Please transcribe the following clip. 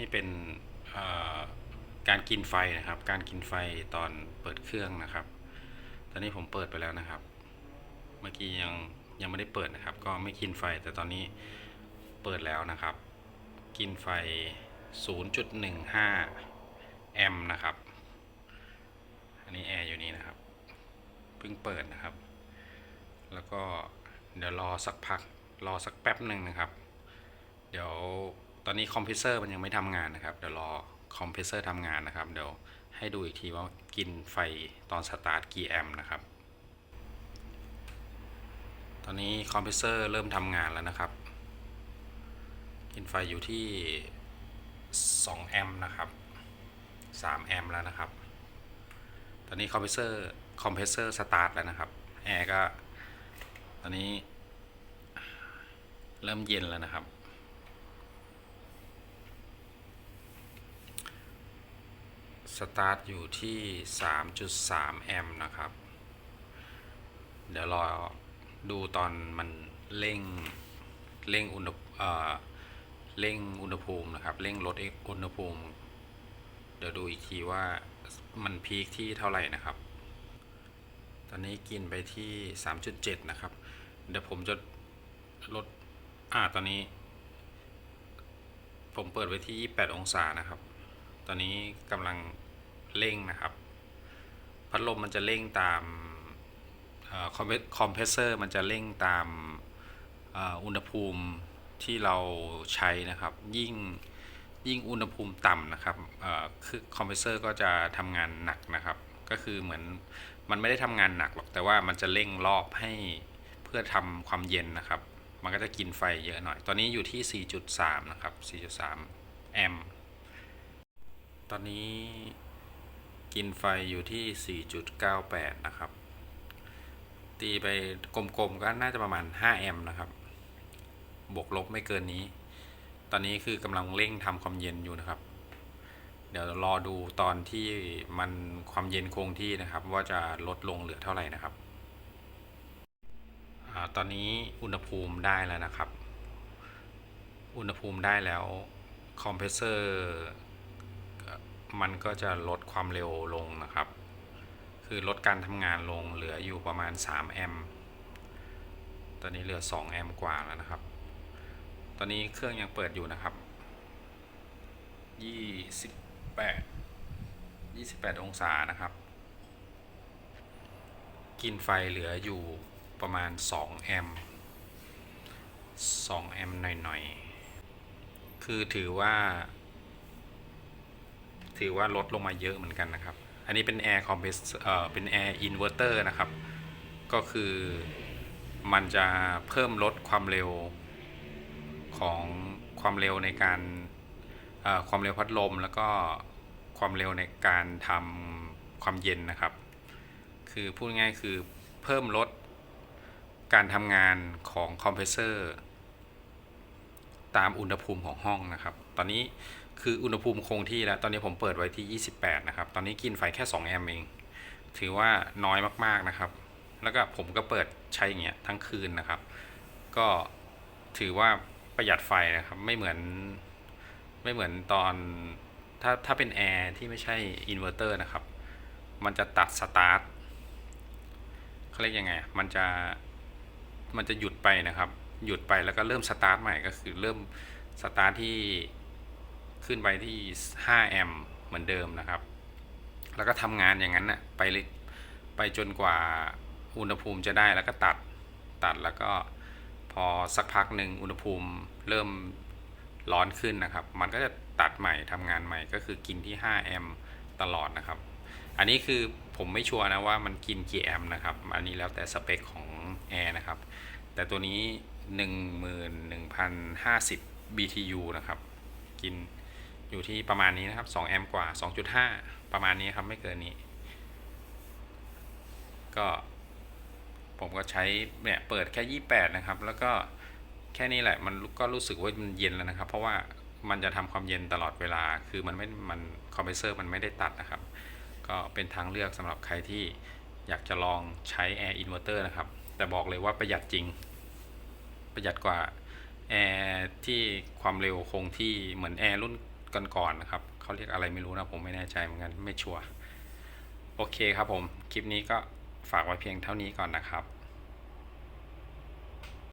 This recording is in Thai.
นี่เป็นการกินไฟนะครับ การกินไฟตอนเปิดเครื่องนะครับ ตอนนี้ผมเปิดไปแล้วนะครับ เมื่อกี้ยังยังไม่ได้เปิดนะครับ ก็ไม่กินไฟแต่ตอนนี้เปิดแล้วนะครับ กินไฟ 0.15 แอมป์นะครับ อันนี้แอร์อยู่นี่นะครับ เพิ่งเปิดนะครับ แล้วก็เดี๋ยวรอสักพัก รอสักแป๊บหนึ่งนะครับ เดี๋ยว ตอนนี้คอมเพรสเซอร์มันยังไม่ทำงานนะครับ เดี๋ยวรอคอมเพรสเซอร์ทำงานนะครับ เดี๋ยวให้ดูอีกทีว่ากินไฟตอนสตาร์ทกี่แอมป์นะครับ ตอนนี้คอมเพรสเซอร์เริ่มทำงานแล้วนะครับ กินไฟอยู่ที่ 2 แอมป์นะครับ 3 แอมป์แล้วนะครับ ตอนนี้คอมเพรสเซอร์คอมเพรสเซอร์สตาร์ทแล้วนะครับแอร์ก็ ตอนนี้ เริ่มเย็นแล้วนะครับ สตาร์ทอยู่ที่ 3.3 แอมป์นะครับ เดี๋ยวรอดูตอนมันเร่งเร่งอุณหเอ่อเร่งอุณหภูมินะครับ เร่งลดอุณหภูมิ เดี๋ยวดูอีกทีว่ามันพีคที่เท่าไหร่นะครับ ตอนนี้กินไปที่ 3.7 นะครับ เดี๋ยวผมจะลด อ่า ตอนนี้ ผมเปิดไว้ที่ 28 องศานะครับ ตอนนี้กำลัง เร่งนะครับ พัดลมมันจะเร่งตามคอมเพรสเซอร์มันจะเร่งตามอุณหภูมิที่เราใช้นะครับ ยิ่งยิ่งอุณหภูมิต่ำนะครับคือคอมเพรสเซอร์ก็จะทำงานหนักนะครับ ก็คือเหมือนมันไม่ได้ทำงานหนักหรอก แต่ว่ามันจะเร่งรอบให้เพื่อทำความเย็นนะครับ มันก็จะกินไฟเยอะหน่อย ตอนนี้อยู่ที่ 4.3 นะครับ 4.3 แอมป์ตอนนี้ กินไฟอยู่ที่ 4.98 นะครับ ตีไปกลมๆก็น่าจะประมาณ 5 แอมป์นะครับ บวกลบไม่เกินนี้ ตอนนี้คือกำลังเร่งทำความเย็นอยู่นะครับ เดี๋ยวรอดูตอนที่มันความเย็นคงที่นะครับ ว่าจะลดลงเหลือเท่าไหร่นะครับอตอนนี้อุณหภูมิได้แล้วนะครับ อุณหภูมิได้แล้วคอมเพรสเซอร์ มันก็จะลดความเร็วลงนะครับ คือลดการทำงานลงเหลืออยู่ประมาณ 3 แอมป์ตอนนี้เหลือ 2 แอมป์กว่าแล้วนะครับ ตอนนี้เครื่องยังเปิดอยู่นะครับ 28 28 องศานะครับ กินไฟเหลืออยู่ประมาณ 2 แอมป์2แอมป์หน่อยๆ คือถือว่า ถือว่าลดลงมาเยอะเหมือนกันนะครับ อันนี้เป็นแอร์คอมเพรสเอ่อเป็นแอร์อินเวอร์เตอร์นะครับ ก็คือมันจะเพิ่มลดความเร็วของความเร็วในการความเร็วพัดลม แล้วก็ความเร็วในการทำความเย็นนะครับ คือพูดง่ายคือเพิ่มลดการทำงานของคอมเพรสเซอร์ตามอุณหภูมิของห้องนะครับ ตอนนี้ คืออุณหภูมิคงที่แล้ว ตอนนี้ผมเปิดไว้ที่ 28 นะครับ ตอนนี้กินไฟแค่ 2 แอมป์เอง ถือว่าน้อยมากๆนะครับ แล้วก็ผมก็เปิดใช้อย่างเงี้ยทั้งคืนนะครับ ก็ถือว่าประหยัดไฟนะครับ ไม่เหมือน ไม่เหมือนตอน ถ้าถ้าเป็นแอร์ที่ไม่ใช่อินเวอร์เตอร์นะครับ มันจะตัดสตาร์ทเขาเรียกยังไง มันจะ มันจะหยุดไปนะครับ หยุดไปแล้วก็เริ่มสตาร์ทใหม่ก็คือเริ่มสตาร์ทที่ ขึ้นไปที่ 5 แอมป์เหมือนเดิมนะครับ แล้วก็ทำงานอย่างนั้นนะไปไปจนกว่าอุณหภูมิจะได้แล้วก็ตัดตัดแล้วก็พอสักพักหนึ่งอุณหภูมิเริ่มร้อนขึ้นนะครับ มันก็จะตัดใหม่ทำงานใหม่ก็คือกินที่ 5 แอมป์ตลอดนะครับ อันนี้คือผมไม่ชัวร์นะว่ามันกินกี่แอมป์นะครับ อันนี้แล้วแต่สเปคของแอร์นะครับ แต่ตัวนี้ 11,050 BTU นะครับ กิน อยู่ที่ประมาณนี้นะครับ 2 แอมป์กว่า 2.5 ประมาณนี้ครับ ไม่เกินนี้ ก็ผมก็ใช้เนี่ยเปิดแค่ 28 นะครับ แล้วก็แค่นี้แหละ มันก็รู้สึกว่ามันเย็นแล้วนะครับ เพราะว่ามันจะทำความเย็นตลอดเวลา คือมันไม่ มันคอมเพรสเซอร์มันไม่ได้ตัดนะครับ ก็เป็นทางเลือกสำหรับใครที่อยากจะลองใช้แอร์อินเวอร์เตอร์นะครับ แต่บอกเลยว่าประหยัดจริง ประหยัดกว่าแอร์ที่ความเร็วคงที่เหมือนแอร์รุ่น ก่อนนะครับเขาเรียกอะไรไม่รู้นะผมไม่แน่ใจเหมือนกันไม่ชัวร์โอเคครับผม คลิปนี้ก็ฝากไว้เพียงเท่านี้ก่อนนะครับ